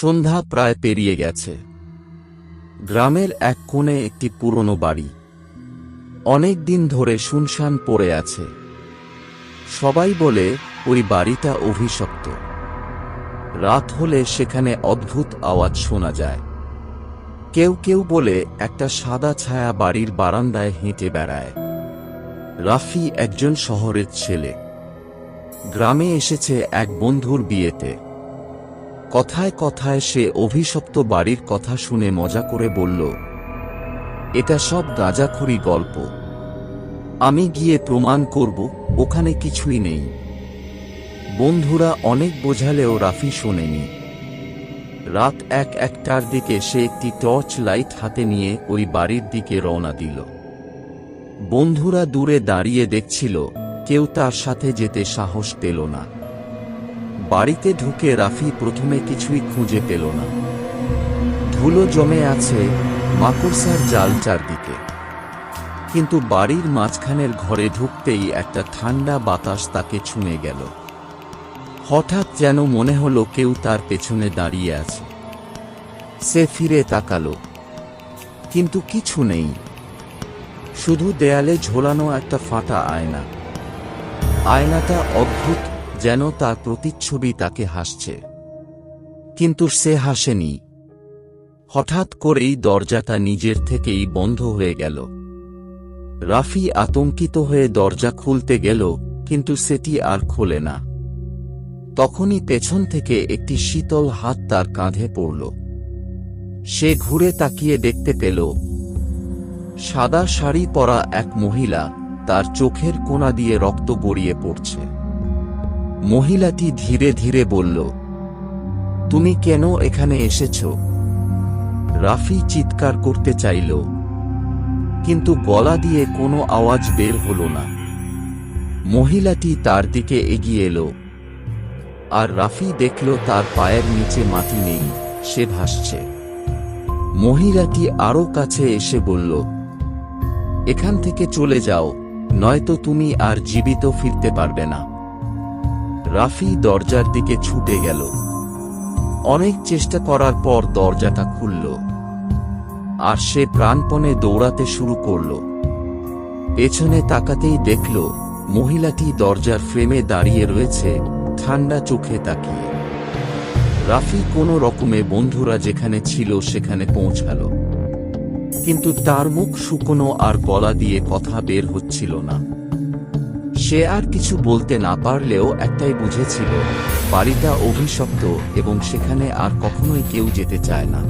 সন্ধ্যা প্রায় পেরিয়ে গেছে। গ্রামের এক কোণে একটি পুরনো বাড়ি। অনেক দিন ধরে শুনশান পড়ে আছে। সবাই বলে, ওই বাড়িটা অভিশপ্ত। রাত হলে সেখানে অদ্ভুত আওয়াজ শোনা যায়। কেউ কেউ বলে, একটা সাদা ছায়া বাড়ির বারান্দায় হেঁটে বেড়ায়। রাফি একজন শহরের ছেলে। গ্রামে এসেছে এক বন্ধুর বিয়েতে। কথায় কথায় সে অভিশপ্ত বাড়ির কথা শুনে মজা করে বলল, এটা সব গাঁজাখড়ি গল্প। আমি গিয়ে প্রমাণ করব, ওখানে কিছুই নেই। বন্ধুরা অনেক বোঝালেও রাফি শোনেনি। রাত এক একটার দিকে সে একটি টর্চ লাইট হাতে নিয়ে ওই বাড়ির দিকে রওনা দিল। বন্ধুরা দূরে দাঁড়িয়ে দেখছিল, কেউ তার সাথে যেতে সাহস পেল না। বাড়িতে ঢুকে রাফি প্রথমে কিছুই খুঁজে পেল না। ধুলো জমে আছে মাকড়সার জাল চারদিকে কিন্তু বাড়ির মাঝখানের ঘরে ঢুকতেই একটা ঠান্ডা বাতাস তাকে ছুঁয়ে গেল। হঠাৎ যেন মনে হলো কেউ তার পেছনে দাঁড়িয়ে আছে। সে ফিরে তাকালো। কিন্তু কিছু নেই। শুধু দেয়ালে ঝোলানো একটা ফাটা আয়না। আয়নাটা অদ্ভুত যেন তার প্রতিচ্ছবি তাকে হাসছে। কিন্তু সে হাসেনি। হঠাৎ করেই দরজাটা নিজের থেকেই বন্ধ হয়ে গেল। রাফি আতঙ্কিত হয়ে দরজা খুলতে গেল, কিন্তু সেটি আর খোলে না। তখনই পেছন থেকে একটি শীতল হাত তার কাঁধে পড়ল। সে ঘুরে তাকিয়ে দেখতে পেল, সাদা শাড়ি পরা এক মহিলা তার চোখের কোনা দিয়ে রক্ত গড়িয়ে পড়ছে। মহিলাটি ধীরে ধীরে বলল, তুমি কেন এখানে এসেছ? রাফি চিৎকার করতে চাইল, কিন্তু গলা দিয়ে কোনো আওয়াজ বের হল না। মহিলাটি তার দিকে এগিয়ে এলো, আর রাফি দেখল তার পায়ের নিচে মাটি নেই, সে ভাসছে। মহিলাটি আরও কাছে এসে বলল, এখান থেকে চলে যাও, নয়তো তুমি আর জীবিত ফিরতে পারবে না। রাফি দরজার দিকে ছুটে গেল। অনেক চেষ্টা করার পর দরজাটা খুলল। আর সে প্রাণপণে দৌড়াতে শুরু করল। পেছনে তাকাতেই দেখল, মহিলাটি দরজার ফ্রেমে দাঁড়িয়ে রয়েছে, ঠান্ডা চোখে তাকিয়ে। রাফি কোনো রকমে বন্ধুরা যেখানে ছিল সেখানে পৌঁছালো। কিন্তু তার মুখ শুকনো আর গলা দিয়ে কথা বের হচ্ছিল না। সে আর কিছু বলতে না পারলেও একটাই বুঝেছিল, বাড়িটা অভিশপ্ত এবং সেখানে আর কখনোই কেউ যেতে চায় না।